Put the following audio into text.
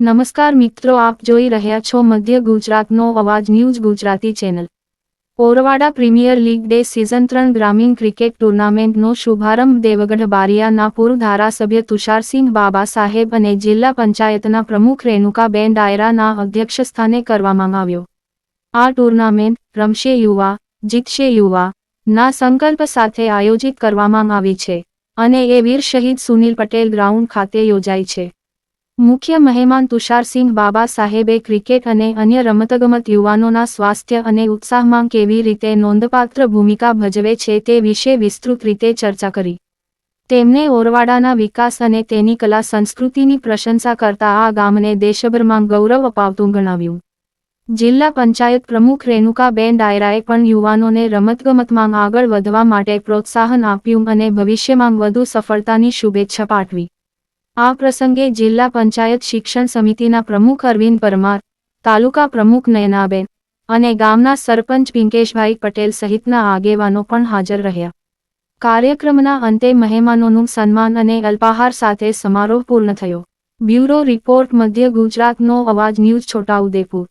નમસ્કાર મિત્રો, આપ જોઈ રહ્યા છો મધ્ય ગુજરાતનો અવાજ news Gujarati channel. Orvada premier league day season ત્રણ ગ્રામીણ ક્રિકેટ ટુર્નામેન્ટનો શુભારંભ દેવગઢ બારિયાના પૂર્વ ધારાસભ્ય તુષારસિંહ બાબા સાહેબ અને જિલ્લા પંચાયતના પ્રમુખ રેણુકાબેન ડાયરાના અધ્યક્ષસ્થાને કરવામાં આવ્યો. આ ટુર્નામેન્ટ રમશે યુવા, જીતશે યુવા, ના સંકલ્પ સાથે આયોજિત કરવામાં આવી છે અને એ વીર શહીદ સુનિલ પટેલ ગ્રાઉન્ડ ખાતે યોજાઈ છે. મુખ્ય મહેમાન તુષારસિંહ બાબા સાહેબે ક્રિકેટ અને અન્ય રમતગમત યુવાનોના સ્વાસ્થ્ય અને ઉત્સાહમાં કેવી રીતે નોંધપાત્ર ભૂમિકા ભજવે છે તે વિશે વિસ્તૃત રીતે ચર્ચા કરી. તેમણે ઓરવાડાના વિકાસ અને તેની કલા સંસ્કૃતિની પ્રશંસા કરતા આ ગામને દેશભરમાં ગૌરવ અપાવતું ગણાવ્યું. જિલ્લા પંચાયત પ્રમુખ રેણુકાબેન ડાયરાએ પણ યુવાનોને રમતગમતમાં આગળ વધવા માટે પ્રોત્સાહન આપ્યું અને ભવિષ્યમાં વધુ સફળતાની શુભેચ્છા પાઠવી. આ પ્રસંગે જિલ્લા પંચાયત શિક્ષણ સમિતિના પ્રમુખ અરવિંદ પરમાર, તાલુકા પ્રમુખ નયનાબેન અને ગામના સરપંચ પિંકેશભાઈ પટેલ સહિતના આગેવાનો પણ હાજર રહ્યા. કાર્યક્રમના અંતે મહેમાનોનું સન્માન અને અલ્પાહાર સાથે સમારોહ પૂર્ણ થયો. બ્યુરો રિપોર્ટ, મધ્ય ગુજરાતનો અવાજ, ન્યૂઝ છોટાઉદેપુર.